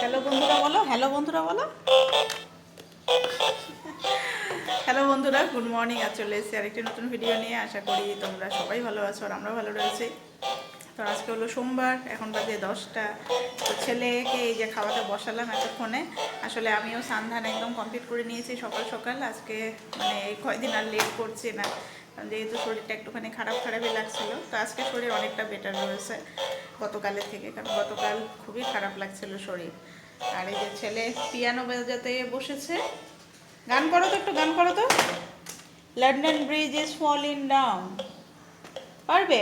Hello বন্ধুরা, বলো। Hello বন্ধুরা, বলো। হ্যালো বন্ধুরা গুড মর্নিং আর চলে এসেছি আরেকটি নতুন ভিডিও নিয়ে। আশা করি তোমরা সবাই ভালো আছো আর আমরা ভালো রয়েছি। তো আজকে হলো সোমবার, এখন বাজে দশটা। তো ছেলেকে এই যে খাওয়াতে বসালাম এতক্ষণে। আসলে আমিও সান্ধান একদম কমপ্লিট করে নিয়েছি সকাল সকাল। আজকে মানে কয়দিন আর লেট করছি না। যেহেতু শরীরটা একটুখানি খারাপ খারাপই লাগছিল, তো আজকে শরীর অনেকটা বেটার রয়েছে গতকালের থেকে, কারণ গতকাল খুবই খারাপ লাগছিল শরীর। আর এই যে ছেলে পিয়ানো বাজাতে বসেছে। গান করো তো একটু, গান করো তো। London bridge is fall in down পারবে?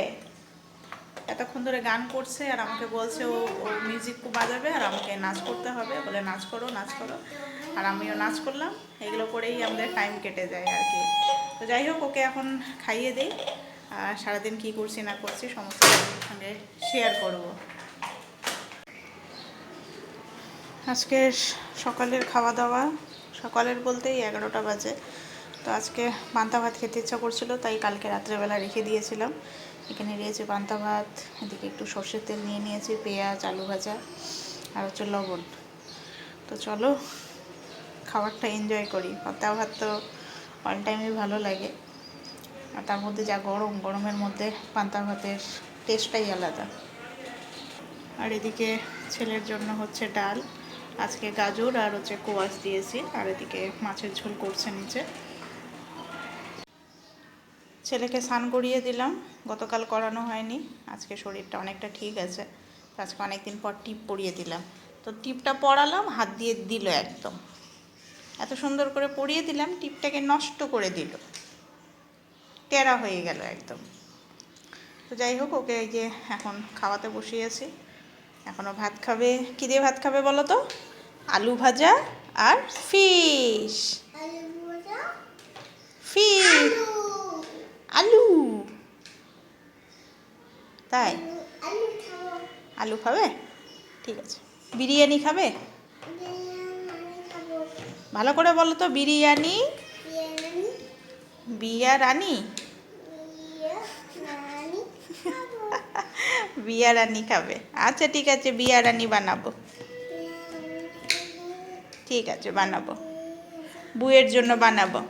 এতক্ষণ ধরে গান করছে আর আমাকে বলছে ও ও মিউজিক বাজাবে আর আমাকে নাচ করতে হবে। বলে, নাচ করো নাচ করো। আর আমিও নাচ করলাম। এগুলো করেই আমাদের টাইম কেটে যায় আর কি। তো যাই হোক, ওকে এখন খাইয়ে দিই। আর সারাদিন কী করছি, না করছি সমস্ত সঙ্গে শেয়ার করব। আজকে সকালের খাওয়া দাওয়া, সকালের বলতেই এগারোটা বাজে। তো আজকে পান্তা ভাত খেতে ইচ্ছা করছিল, তাই কালকে রাত্রেবেলা রেখে দিয়েছিলাম। এখানে রয়েছে পান্তা ভাত, এদিকে একটু সর্ষের তেল নিয়ে নিয়েছি, পেঁয়াজ, আলু ভাজা আর হচ্ছে লবণ। তো চলো, খাবারটা এনজয় করি। পান্তা ভাত তো অল টাইমই ভালো লাগে। আর তার মধ্যে যা গরম, গরমের মধ্যে পান্তা ভাতের টেস্টটাই আলাদা। আর এদিকে ছেলের জন্য হচ্ছে ডাল, আজকে গাজর আর হচ্ছে কোয়াশ দিয়েছি। আর এদিকে মাছের ঝোল করছে নিচে। ছেলেকে স্নান করিয়ে দিলাম। গতকাল করানো হয়নি। আজকে শরীরটা অনেকটা ঠিক আছে। তো আজকে অনেকদিন পর টিপ পরিয়ে দিলাম। তো টিপটা পরালাম হাত দিয়ে দিল একদম। এত সুন্দর করে পরিয়ে দিলাম টিপটাকে নষ্ট করে দিল। টেরা হয়ে গেল একদম। তো যাই হোক ওকে এই যে এখন খাওয়াতে বসিয়েছি। এখনও ভাত খাবে। কী দিয়ে ভাত খাবে বলো তো? আলু ভাজা আর ফিশ। ফিশ। আলু। তাই? আলু খাবে। ঠিক আছে। বিরিয়ানি খাবে? ভালো করে বলো তো বিরিয়ানি? বিয়া রানী বিয়া রানী খাবে। আচ্ছা ঠিক আছে বিয়া রানী বানাবো ঠিক আছে বানাবো। বুয়ের জন্য বানাবো।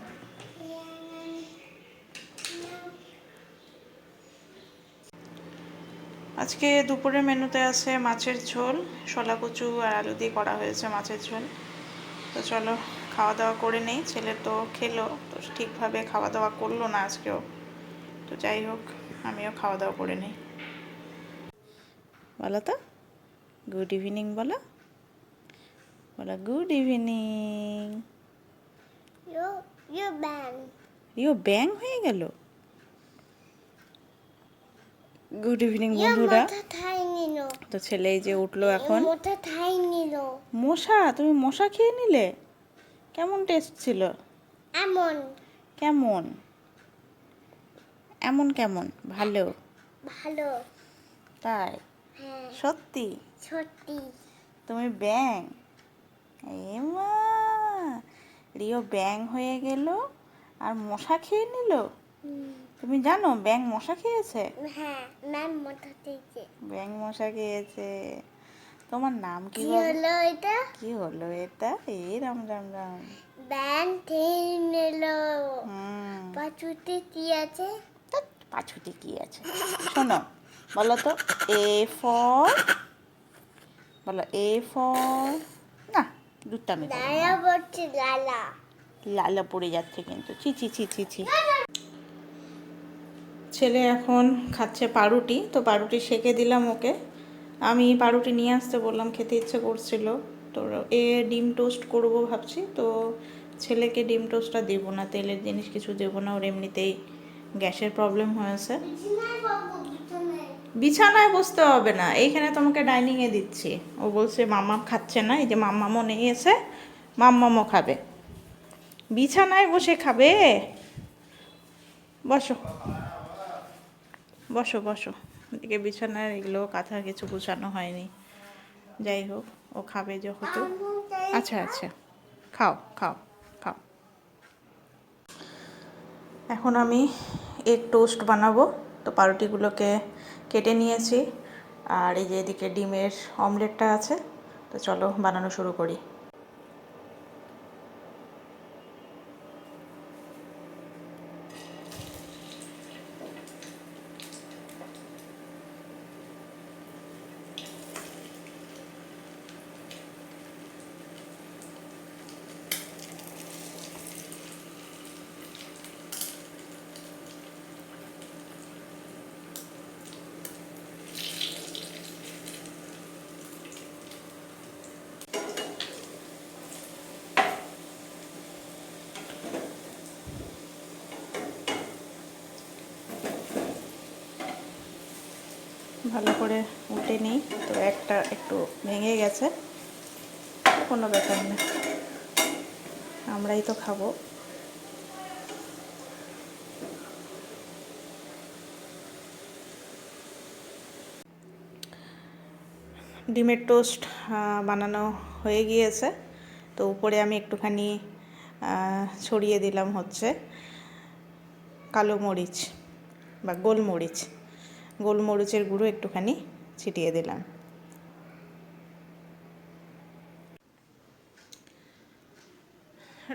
আজকে দুপুরের মেনুতে আছে মাছের ঝোল শলা কচু আর আলু দিয়ে করা হয়েছে মাছের ঝোল। তো চলো খাওয়া দাওয়া করে নেই ছেলে তো খেলো তো ঠিকভাবে খাওয়া দাওয়া করল না আজকেও। তো যাই হোক আমিও খাওয়া দাওয়া করে নিই। বলো তো গুড ইভিনিং বলো। বলো গুড ইভিনিং রিও ব্যাং হয়ে গেল? গুড ইভিনিং বন্ধুরা। তো ছেলে এই যে উঠল এখন। মশা তুমি মশা খেয়ে নিলে? কেমন টেস্ট ছিল? এমন। কেমন? এমন কেমন? ভালো? ভালো। তাই? হ্যাঁ। সত্যি? সত্যি। তুমি ব্যাং এ মা রিও ব্যাং হয়ে গেল আর মশা খেয়ে নিল? তুমি জানো ব্যাং মশা খেয়েছে? হ্যাঁ ম্যাম ব্যাং মশা খেয়েছে। তোমার নাম কি হলো এটা? কি হলো এটা? এই রাম রাম রাম। ব্যান খেয়ে নিল। পাচুতে কি আছে? পাছুতে কি আছে? শোনো বলো তো এ ফর বলো এ ফর না দুধটা আমি লালা বলছে লালা। লালা পড়ে যাচ্ছে কিন্তু ছি ছি ছি ছি ছি। ছেলে এখন খাচ্ছে পাউরুটি তো পাউরুটি সেকে দিলাম ওকে। আমি পাউরুটি নিয়ে আসতে বললাম, খেতে ইচ্ছে করছিল। তো এ ডিম টোস্ট করব ভাবছি, তো ছেলেকে ডিম টোস্টটা দেবো না, তেলের জিনিস কিছু দেবো না, ওর এমনিতেই গ্যাসের প্রবলেম হয়েছে। বিছানায় বসতে হবে না, এইখানে তোমাকে ডাইনিংয়ে দিচ্ছি। ও বলছে মাম্মা খাচ্ছে না। এই যে মাম্মামও নিয়ে এসে মাম্মামও খাবে। বিছানায় বসে খাবে? বসো। বসো বসো। এদিকে বিছানার এগুলো, কাঁথা কিছু গুছানো হয়নি। যাই হোক, ও খাবে যেহেতু। আচ্ছা আচ্ছা। খাও খাও খাও। এখন আমি এগ টোস্ট বানাবো। তো পাউরুটিগুলোকে কেটে নিয়েছি। আর এই যে এদিকে ডিমের অমলেটটা আছে। তো চলো বানানো শুরু করি। ভালো করে উঠে নিই। তো একটা একটু ভেঙে গেছে। কোনো ব্যাপার না। আমরাই তো খাব। ডিমের টোস্ট বানানো হয়ে গিয়েছে। তো উপরে আমি একটুখানি ছড়িয়ে দিলাম হচ্ছে কালো মরিচ বা গোলমরিচ। গোলমরিচের গুঁড়ো একটুখানি ছিটিয়ে দিলাম।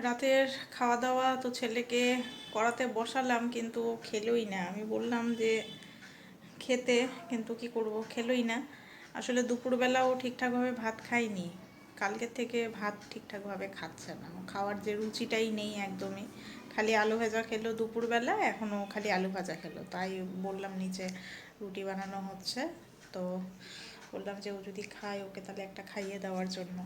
রাতের খাওয়া দাওয়া তো ছেলেকে করাতে বসালাম, কিন্তু খেলোই না। আমি বললাম যে, খেতে। কিন্তু কি করব? খেলোই না। আসলে দুপুরবেলাও ঠিকঠাকভাবে ভাত খাইনি কালকের থেকে ভাত ঠিকঠাকভাবে খাচ্ছে না। খাওয়ার যে রুচিটাই নেই একদমই। খালি আলু ভাজা খেলো দুপুরবেলা এখনও খালি আলু ভাজা খেলো। তাই বললাম নিচে রুটি বানানো হচ্ছে। তো বললাম যে ও যদি খায়, ওকে তাহলে একটা খাইয়ে দেওয়ার জন্য।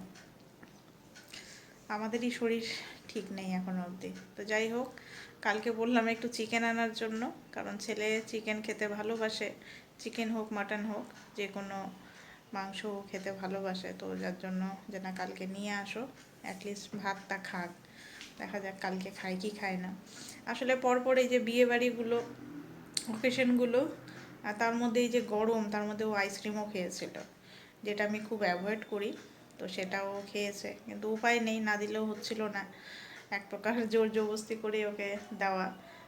আমাদেরই শরীর ঠিক নেই এখন অবধি। তো যাই হোক, কালকে বললাম একটু চিকেন আনার জন্য, কারণ ছেলে চিকেন খেতে ভালোবাসে, চিকেন হোক, মাটন হোক, যে কোনো মাংস খেতে ভালোবাসে। তো যার জন্য যে না কালকে নিয়ে আসো অ্যাটলিস্ট ভাতটা খাক। দেখা যাক কালকে খায় কি খায় না। আসলে পরপর এই যে বিয়ে বাড়িগুলো অকেশনগুলো আর তার মধ্যে এই যে গরম, তার মধ্যে ও আইসক্রিমও খেয়েছিল, যেটা আমি খুব অ্যাভয়েড করি, তো সেটাও খেয়েছে। কিন্তু উপায় নেই, না দিলেও হচ্ছিল না। এক প্রকার জোর জবস্তি করে ওকে দেওয়া।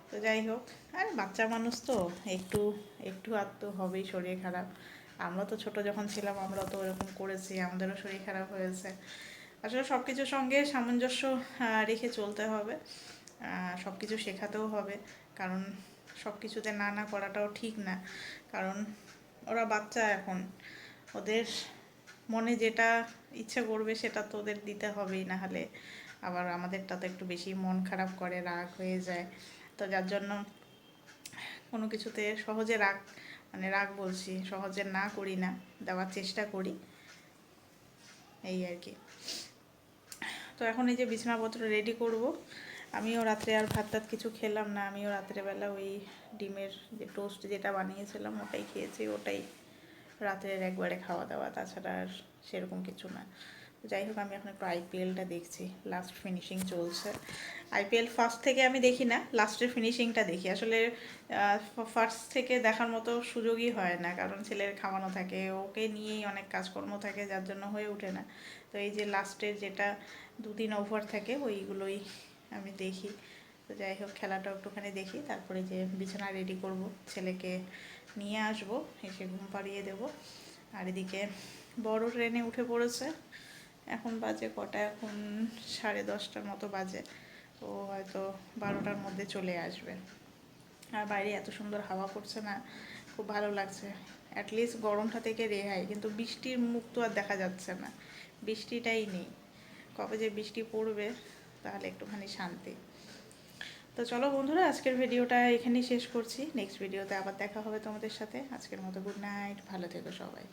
তো যাই হোক, আর বাচ্চা মানুষ তো, একটু একটু আর তো হবেই শরীর খারাপ। আমরা তো ছোট যখন ছিলাম, আমরা তো ওরকম করেছি, আমাদেরও শরীর খারাপ হয়েছে। আসলে সব কিছুর সঙ্গে সামঞ্জস্য রেখে চলতে হবে। সব কিছু শেখাতেও হবে। কারণ সব কিছুতে না না করাটাও ঠিক না। কারণ ওরা বাচ্চা এখন। ওদের মনে যেটা ইচ্ছে করবে সেটা তো ওদের দিতে হবেই। না হলে আবার আমাদেরটা তো একটু বেশি মন খারাপ করে, রাগ হয়ে যায়। তো যার জন্য কোনো কিছুতে সহজে রাগ মানে রাগ বলছি, সহজে না করি না, দেওয়ার চেষ্টা করি। এই আর কি। তো এখন এই যে বিছানাপত্র রেডি করব। আমিও রাত্রে আর ভাত টাত কিছু খেলাম না, আমিও রাত্রেবেলা ওই ডিমের যে টোস্ট যেটা বানিয়েছিলাম ওটাই খেয়েছি, ওটাই রাতের একবারে খাওয়া দাওয়া, তাছাড়া আর সেরকম কিছু না। যাই হোক, আমি এখন একটু আইপিএলটা দেখছি। লাস্ট ফিনিশিং চলছে। আইপিএল ফার্স্ট থেকে আমি দেখি না লাস্টের ফিনিশিংটা দেখি। আসলে ফার্স্ট থেকে দেখার মতো সুযোগই হয় না, কারণ ছেলের খাওয়ানো থাকে, ওকে নিয়েই অনেক কাজকর্ম থাকে, যার জন্য হয়ে ওঠে না। তো এই যে লাস্টের যেটা দুদিন ওভার থাকে, ওইগুলোই আমি দেখি। তো যাই হোক খেলাটা একটুখানি দেখি, তারপরে যে বিছানা রেডি করব, ছেলেকে নিয়ে আসব, এসে ঘুম পাড়িয়ে দেবো। আর এদিকে বড় ট্রেনে উঠে পড়েছে। এখন বাজে কটা? এখন সাড়ে দশটার মতো বাজে। ও হয়তো বারোটার মধ্যে চলে আসবে। আর বাইরে এত সুন্দর হাওয়া করছে না, খুব ভালো লাগছে। অ্যাটলিস্ট গরমটা থেকে রেহাই, কিন্তু বৃষ্টির মুখ তো আর দেখা যাচ্ছে না। বৃষ্টিটাই নেই। কবে যে বৃষ্টি পড়বে, তাহলে একটুখানি শান্তি। তো চলো বন্ধুরা, আজকের ভিডিওটা এখানেই শেষ করছি। নেক্সট ভিডিওতে আবার দেখা হবে তোমাদের সাথে। আজকের মতো গুড নাইট ভালো থেকো সবাই।